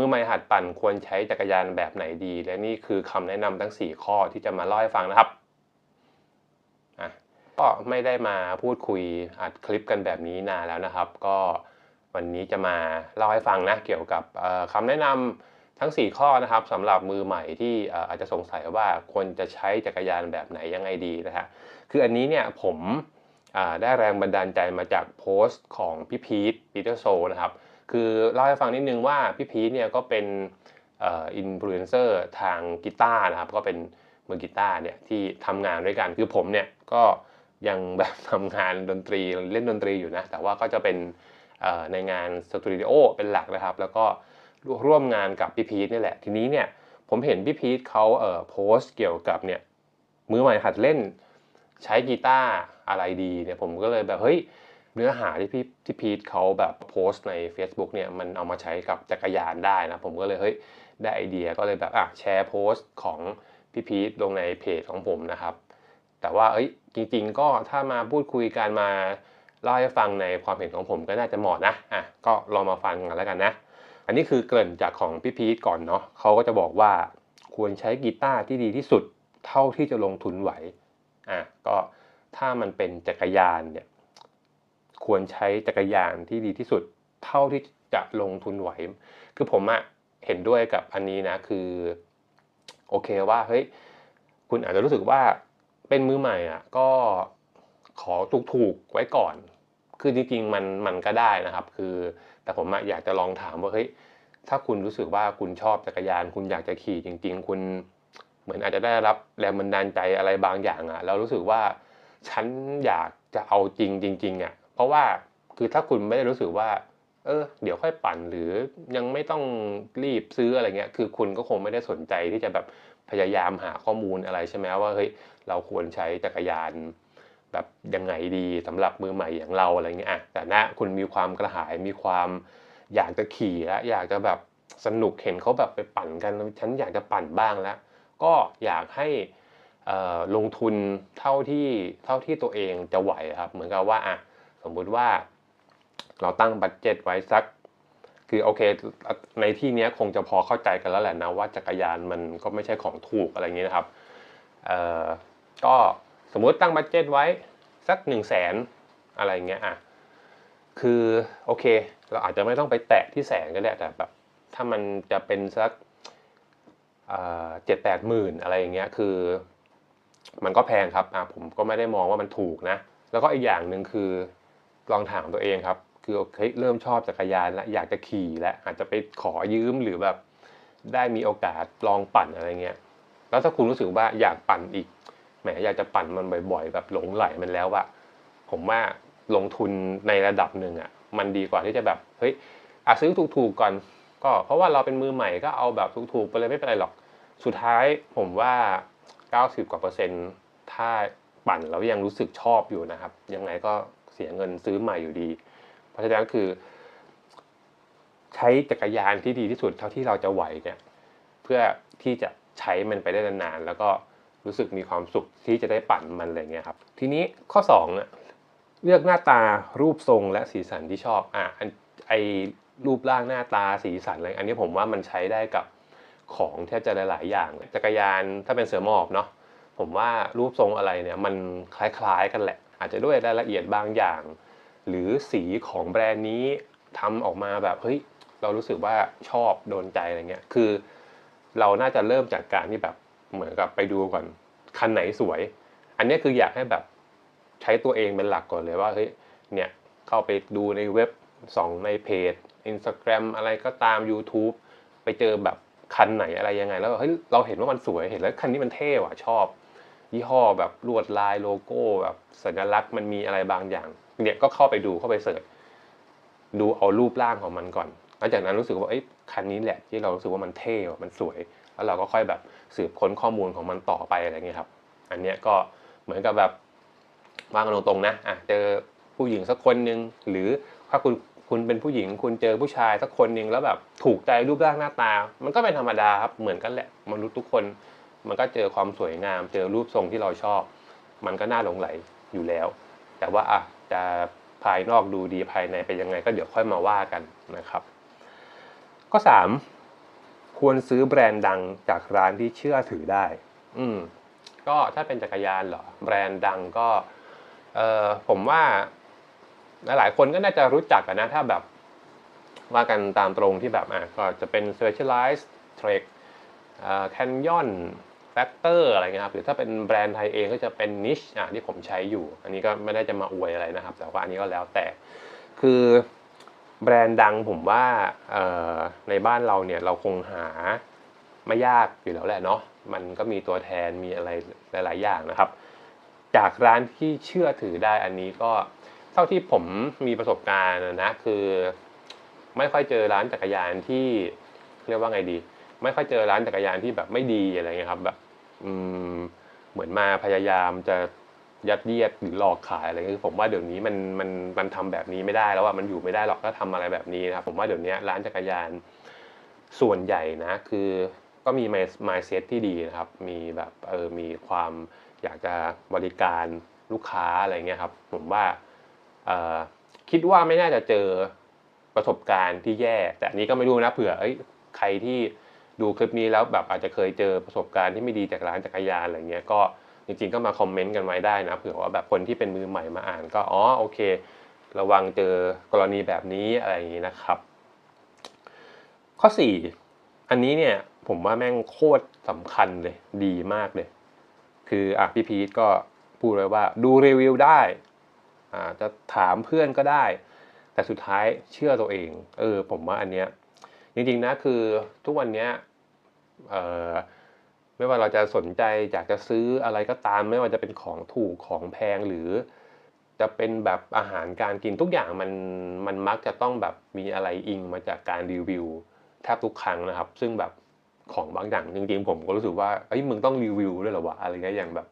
มือใหม่หัดปั่นควรใช้จักรยานแบบไหนดี และนี่คือคำแนะนำทั้ง 4 ข้อที่จะมาเล่าให้ฟังนะครับอะก็ไม่ได้มาพูดคุยอัดคลิปกันแบบนี้นานแล้วนะครับ ก็วันนี้จะมาเล่าให้ฟังนะเกี่ยวกับคำแนะนำทั้ง 4 ข้อนะครับสำหรับมือใหม่ที่อาจจะสงสัยว่าควรจะใช้จักรยานแบบไหนยังไงดีนะฮะคืออันนี้เนี่ยผมได้แรงบันดาลใจมาจากโพสต์ของพี่พีทปีเตอร์โซนะครับ คือเล่าให้ฟังนิดนึงว่าพี่พีทเนี่ยก็เป็นอินฟลูเอนเซอร์ทางกีตาร์นะครับ ก็เป็นมือกีตาร์เนี่ยที่ทำงานด้วยกันคือผมเนี่ยก็ยังแบบทำงานดนตรีเล่นดนตรีอยู่นะ แต่ว่าก็จะเป็นในงานสตูดิโอเป็นหลักนะครับ แล้วก็ร่วมงานกับพี่พีทนี่แหละ ทีนี้เนี่ยผมเห็นพี่พีทเขาเอ่อโพสต์เกี่ยวกับเนี่ยมือใหม่หัดเล่นใช้กีตาร์อะไรดีเนี่ยผมก็เลยแบบเฮ้ย เนื้อหาที่พี่ที่พีทเขาแบบโพสต์ใน Facebook เนี่ยมันเอามาใช้กับจักรยานได้นะ ผมก็เลยเฮ้ยได้ไอเดียก็เลยแบบอะแชร์โพสต์ของพี่พีทลงในเพจของผมนะครับ แต่ว่าเอ้ยจริงๆ ก็ถ้ามาพูดคุยกันมาเล่าให้ฟังในความเห็นของผมก็น่าจะเหมาะนะอะก็ลองมาฟังกันแล้วกันนะ อันนี้คือเกริ่นจากของพี่พีทก่อนเนาะเขาก็จะบอกว่าควรใช้กีตาร์ที่ดีที่สุดเท่าที่จะลงทุนไหวอะก็ถ้ามันเป็นจักรยานเนี่ย ควรใช้จักรยานที่ดีที่สุดเท่าที่จะลงทุนไหว คือผมอะเห็นด้วยกับอันนี้นะคือ โอเคว่าเฮ้ยคุณอาจจะรู้สึกว่าเป็นมือใหม่อะก็ขอถูกๆไว้ก่อน คือจริงๆมันมันก็ได้นะครับ คือแต่ผมอะอยากจะลองถามว่าเฮ้ยถ้าคุณรู้สึกว่าคุณชอบจักรยาน คุณอยากจะขี่จริง ๆ คุณเหมือนอาจจะได้รับแรงบันดาลใจอะไรบางอย่างอะแล้วรู้สึกว่าฉันอยากจะเอาจริงจริงๆอะ เพราะว่าคือถ้าคุณไม่ได้รู้สึกว่า เออ เดี๋ยวค่อยปั่นหรือยังไม่ต้องรีบซื้ออะไรเงี้ย คือคุณก็คงไม่ได้สนใจที่จะแบบพยายามหาข้อมูลอะไรใช่ไหมว่าเฮ้ยเราควรใช้จักรยานแบบยังไงดีสำหรับมือใหม่อย่างเราอะไรเงี้ยอะแต่นะคุณมีความกระหายมีความอยากจะขี่แล้วอยากจะแบบสนุกเห็นเขาแบบไปปั่นกันฉันอยากจะปั่นบ้างแล้ว ก็อยากให้ลงทุนเท่าที่เท่าที่ตัวเองจะไหวครับ เหมือนกับว่าอะ สมมุติว่าเราตั้งบัตเจ็ตไว้สัก คือโอเค ในที่นี้คงจะพอเข้าใจกันแล้วแหละนะว่าจักรยานมันก็ไม่ใช่ของถูกอะไรอย่างนี้นะครับเอ่อก็สมมุติตั้งบัตเจ็ตไว้สัก1 0 0 0 0แสนอะไรเงี้ยอะคือโอเค เราอาจจะไม่ต้องไปแตะที่แสนก็ได้แต่แบบถ้ามันจะเป็นสักเจ็ดแปดหมื่นอะไรอย่างเงี้ยคือ มันก็แพงครับอะผมก็ไม่ได้มองว่ามันถูกนะ แล้วก็อีกอย่างหนึ่งคือ ลองถามตัวเองครับ คือเฮ้ยเริ่มชอบจักรยานแล้วอยากจะขี่แล้วอาจจะไปขอยืมหรือแบบได้มีโอกาสลองปั่นอะไรเงี้ย แล้วถ้าคุณรู้สึกว่าอยากปั่นอีก แหมอยากจะปั่นมันบ่อย ๆ แบบหลงไหลมันแล้วอะผมว่าลงทุนในระดับหนึ่งอะมันดีกว่าที่จะแบบเฮ้ยอาซื้อถูกๆก่อน ก็เพราะว่าเราเป็นมือใหม่ก็เอาแบบถูกๆไปเลยไม่เป็นไรหรอก สุดท้ายผมว่า 90 กว่าเปอร์เซ็นต์ถ้าปั่นแล้วยังรู้สึกชอบอยู่นะครับ ยังไงก็ สียเงินซื้อใหม่อยู่ดี เพราะฉะนั้นคือ ใช้จักรยานที่ดีที่สุดเท่าที่เราจะไหวเนี่ยเพื่อที่จะใช้มันไปได้นานๆแล้วก็รู้สึกมีความสุขที่จะได้ปั่นมันอะไรเงี้ยครับ ทีนี้ข้อ2อะเลือกหน้าตารูปทรงและสีสันที่ชอบอะไอรูปร่างหน้าตาสีสันอะไรอันนี้ผมว่ามันใช้ได้กับของแทบจะหลาย ๆ อย่างจักรยานถ้าเป็นเสือหมอบเนาะผมว่ารูปทรงอะไรเนี่ยมันคล้าย ๆ กันแหละ อาจจะด้วยรายละเอียดบางอย่าง หรือสีของแบรนด์นี้ทำออกมาแบบเฮ้ยเรารู้สึกว่าชอบโดนใจอะไรเงี้ยคือ เราน่าจะเริ่มจากการที่แบบเหมือนกับไปดูก่อนคันไหนสวย อันนี้คืออยากให้แบบใช้ตัวเองเป็นหลักก่อนเลยว่าเฮ้ยเนี่ยเข้าไปดูในเว็บส่องในเพจ Instagram อะไรก็ตาม YouTube ไปเจอแบบคันไหนอะไรยังไง แล้วเฮ้ยเราเห็นว่ามันสวยเห็นแล้วคันนี้มันเท่ว่ะชอบ ยี่ห้อแบบลวดลายโลโก้แบบสัญลักษณ์มันมีอะไรบางอย่างเนี่ยก็เข้าไปดูเข้าไปเสิร์ชดูเอารูปร่างของมันก่อนหลังจากนั้นรู้สึกว่าเอ้ยคันนี้แหละที่เรารู้สึกว่ามันเท่มันสวย แล้วเราก็ค่อยแบบสืบค้นข้อมูลของมันต่อไปอะไรเงี้ยครับ อันเนี้ยก็เหมือนกับแบบว่างกันตรงๆนะอะเจอผู้หญิงสักคนหนึ่งหรือถ้าคุณคุณเป็นผู้หญิงคุณเจอผู้ชายสักคนหนึ่งแล้วแบบถูกใจรูปร่างหน้าตา มันก็เป็นธรรมดาครับเหมือนกันแหละมนุษย์ทุกคน มันก็เจอความสวยงาม เจอรูปทรงที่เราชอบ มันก็น่าหลงไหลอยู่แล้ว แต่ว่าอะจะภายนอกดูดีภายในเป็นยังไงก็เดี๋ยวค่อยมาว่ากันนะครับข้อควรซื้อแบรนด์ดังจากร้านที่เชื่อถือได้ อืมก็ถ้าเป็นจักรยานเหรอแบรนด์ดังก็เออผมว่าหลายๆคนก็น่าจะรู้จักกันนะถ้าแบบว่ากันตามตรงที่แบบอะก็จะเป็น Specialized Trek อ่า Canyon Factor อะไรเงี้ยครับหรือถ้าเป็นแบรนด์ไทยเองก็จะเป็น Niche อะที่ผมใช้อยู่ อันนี้ก็ไม่ได้จะมาอวยอะไรนะครับ แต่ว่าอันนี้ก็แล้วแต่คือแบรนด์ดังผมว่าในบ้านเราเนี่ยเราคงหาไม่ยากอยู่แล้วแหละเนาะมันก็มีตัวแทนมีอะไรหลาย ๆ อย่างนะครับ จากร้านที่เชื่อถือได้อันนี้ก็เท่าที่ผมมีประสบการณ์นะคือ ไม่ค่อยเจอร้านจักรยานที่เรียกว่าไงดี ไม่ค่อยเจอร้านจักรยานที่แบบไม่ดีอะไรเงี้ยครับแบบอืมเหมือนมาพยายามจะยัดเยียดหรือหลอกขายอะไรเงี้ยคือผมว่าเดี๋ยวนี้มันมันมันทำแบบนี้ไม่ได้แล้วว่ามันอยู่ไม่ได้หรอกถ้าทำอะไรแบบนี้นะครับผมว่าเดี๋ยวนี้ร้านจักรยานส่วนใหญ่นะคือก็มี mindset ที่ดีนะครับ มีแบบเออมีความอยากจะบริการลูกค้าอะไรเงี้ยครับ ผมว่าเออคิดว่าไม่น่าจะเจอประสบการณ์ที่แย่ แต่อันนี้ก็ไม่รู้นะเผื่อเอ้ยใครที่ ดูคลิปนี้แล้วแบบอาจจะเคยเจอประสบการณ์ที่ไม่ดีจากร้านจักรยานอะไรเงี้ยก็จริงๆก็มาคอมเมนต์กันไว้ได้นะเผื่อว่าแบบคนที่เป็นมือใหม่มาอ่านก็อ๋อโอเค ระวังเจอกรณีแบบนี้อะไรอย่างนี้นะครับ ข้อ 4 อันนี้เนี่ยผมว่าแม่งโคตรสำคัญเลยดีมากเลย คืออะพี่พีทก็พูดไว้ว่าดูรีวิวได้อ่าจะถามเพื่อนก็ได้ แต่สุดท้ายเชื่อตัวเอง เออ ผมว่าอันเนี้ยจริงๆนะคือทุกวันเนี้ย ไม่ว่าเราจะสนใจอยากจะซื้ออะไรก็ตาม ไม่ว่าจะเป็นของถูกของแพงหรือ จะเป็นแบบอาหารการกินทุกอย่างมันมันมักจะต้องแบบมีอะไรอิงมาจากการรีวิวแทบทุกครั้งนะครับ ซึ่งแบบของบางอย่างจริงๆผมก็รู้สึกว่าเอ้ยมึงต้องรีวิวด้วยหรอวะอะไรเงี้ยอย่างแบบ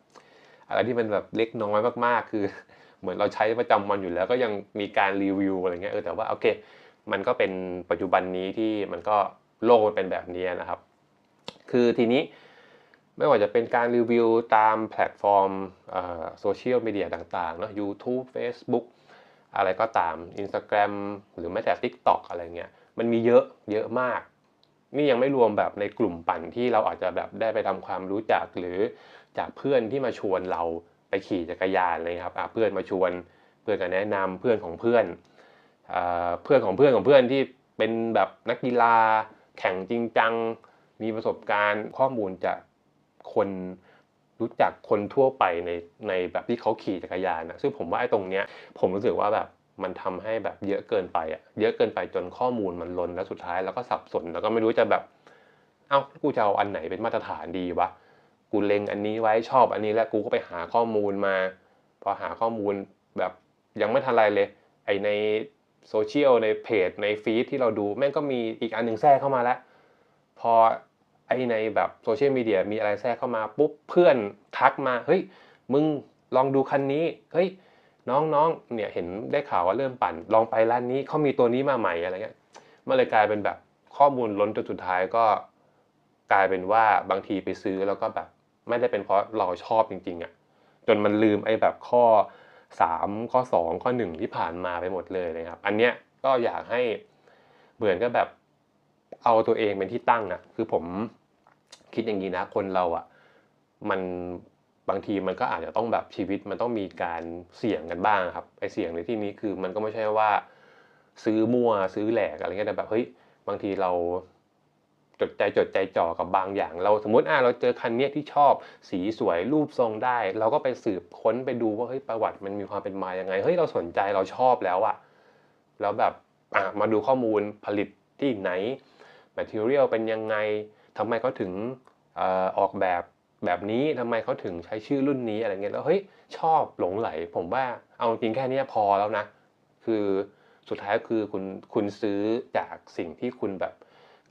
อะไรที่มันแบบเล็กน้อยมากๆ คือ เหมือนเราใช้ประจำวันอยู่แล้วก็ยังมีการรีวิวอะไรเงี้ยเออแต่ว่าโอเค มันก็เป็นปัจจุบันนี้ที่มันก็โลกมันเป็นแบบนี้นะครับ คือทีนี้ไม่ว่าจะเป็นการรีวิวตามแพลตฟอร์มโซเชียลมีเดียต่างๆเนอะ YouTube Facebook อะไรก็ตาม Instagram หรือแม้แต่ TikTok อะไรเงี้ย มันมีเยอะเยอะมาก นี่ยังไม่รวมแบบในกลุ่มปั่นที่เราอาจจะแบบได้ไปทำความรู้จักหรือจากเพื่อนที่มาชวนเราไปขี่จักรยานเลยครับเพื่อนมาชวนเพื่อนก็แนะนำเพื่อนของเพื่อนเพื่อนของเพื่อนของเพื่อนที่เป็นแบบนักกีฬาแข่งจริงจัง มีประสบการณ์ข้อมูลจากคนรู้จักคนทั่วไปในในแบบที่เขาขี่จักรยานนะซึ่งผมว่าไอ้ตรงเนี้ยผมรู้สึกว่าแบบมันทำให้แบบเยอะเกินไปอะเยอะเกินไปจนข้อมูลมันล้นแล้วสุดท้ายเราก็สับสนแล้วก็ไม่รู้จะแบบเอ้ากูจะเอาอันไหนเป็นมาตรฐานดีวะกูเล็งอันนี้ไว้ชอบอันนี้แล้วกูก็ไปหาข้อมูลมา พอหาข้อมูลแบบยังไม่ทันไรเลย ไอในโซเชียลในเพจในฟีดที่เราดูแม่งก็มีอีกอันหนึ่งแทรกเข้ามาแล้ว พอ ไอในแบบโซเชียลมีเดียมีอะไรแทรกเข้ามาปุ๊บเพื่อนทักมาเฮ้ยมึงลองดูคันนี้เฮ้ยน้องๆเนี่ยเห็นได้ข่าวว่าเริ่มปั่น ลองไปร้านนี้เขามีตัวนี้มาใหม่อะไรเงี้ยมันเลยกลายเป็นแบบข้อมูลล้นจนสุดท้ายก็กลายเป็นว่าบางทีไปซื้อแล้วก็แบบไม่ได้เป็นเพราะเราชอบจริงๆอะ่ะจนมันลืมไอ้แบบข้อ 3 ข้อ 2 ข้อ 1 ที่ผ่านมาไปหมดเลยนะครับ อันเนี้ยก็อยากให้เหมือนก็แบบเอาตัวเองเป็นที่ตั้งอะ่ะคือผม คิดอย่างนี้นะ คนเราอะ่ะมันบางทีมันก็อาจจะต้องแบบชีวิตมันต้องมีการเสี่ยงกันบ้างครับไอเสี่ยงในที่นี้คือมันก็ไม่ใช่ว่าซื้อมั่วซื้อแหลกอะไรเงี้ยแต่แบบเฮ้ยบางทีเราจดใจจดใจจ่อกับบางอย่าง เราสมมติอ่าเราเจอคันเนี้ยที่ชอบสีสวยรูปทรงได้ เราก็ไปสืบค้นไปดูว่าเฮ้ยประวัติมันมีความเป็นมาอย่างไงเฮ้ยเราสนใจเราชอบแล้วอะแล้วแบบอะมาดูข้อมูลผลิตที่ไหน material เป็นยังไง ทำไมเขาถึงออกแบบแบบนี้ทำไมเขาถึงใช้ชื่อรุ่นนี้อะไรเงี้ยแล้วเฮ้ยชอบหลงไหล ผมว่าเอาจริงแค่นี้พอแล้วนะ คือสุดท้ายคือคุณคุณซื้อจากสิ่งที่คุณแบบ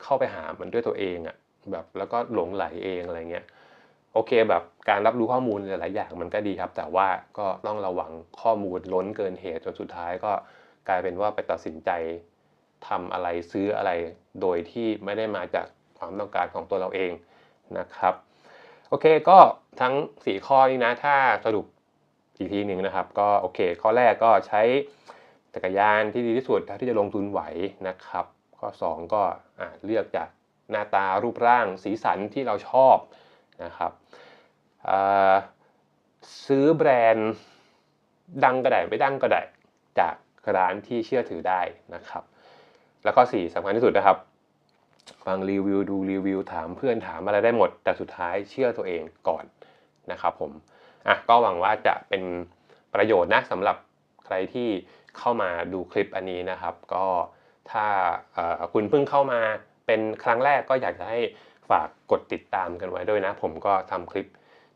เข้าไปหามันด้วยตัวเองอะแบบแล้วก็หลงไหลเองอะไรเงี้ยโอเคแบบการรับรู้ข้อมูลหลาย ๆ อย่างมันก็ดีครับ แต่ว่าก็ต้องระวังข้อมูลล้นเกินเหตุจนสุดท้ายก็กลายเป็นว่าไปตัดสินใจทำอะไรซื้ออะไรโดยที่ไม่ได้มาจาก ความต้องการของตัวเราเองนะครับโอเคก็ทั้ง 4 ข้อนี้นะถ้าสรุปอีกทีหนึ่งนะครับ ก็โอเค ข้อแรกก็ใช้จักรยานที่ดีที่สุดเท่าที่จะลงทุนไหวนะครับ ข้อ 2 ก็เลือกจากหน้าตารูปร่างสีสันที่เราชอบนะครับซื้อแบรนด์ดังก็ได้ไม่ดังก็ได้จากร้านที่เชื่อถือได้นะครับ แล้วก็สี่สำคัญที่สุดนะครับ ฟังรีวิวดูรีวิวถามเพื่อนถามอะไรได้หมด แต่สุดท้ายเชื่อตัวเองก่อนนะครับผมอะก็หวังว่าจะเป็นประโยชน์นะสำหรับใครที่เข้ามาดูคลิปอันนี้นะครับ ก็ถ้าคุณเพิ่งเข้ามาเป็นครั้งแรกก็อยากจะให้ฝากกดติดตามกันไว้ด้วยนะ ผมก็ทำคลิป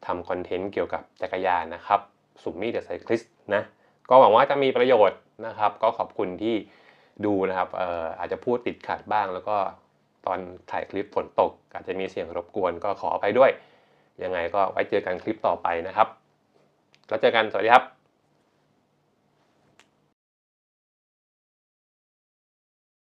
ทำคอนเทนต์เกี่ยวกับจักรยานนะครับสุมมี่เดอะไซคลิสนะก็หวังว่าจะมีประโยชน์นะครับ ก็ขอบคุณที่ดูนะครับอออาจจะพูดติดขัดบ้างแล้วก็ ตอนถ่ายคลิปฝนตก อาจจะมีเสียงรบกวนก็ขออภัยด้วย ยังไงก็ไว้เจอกันคลิปต่อไปนะครับ แล้วเจอกันสวัสดีครับ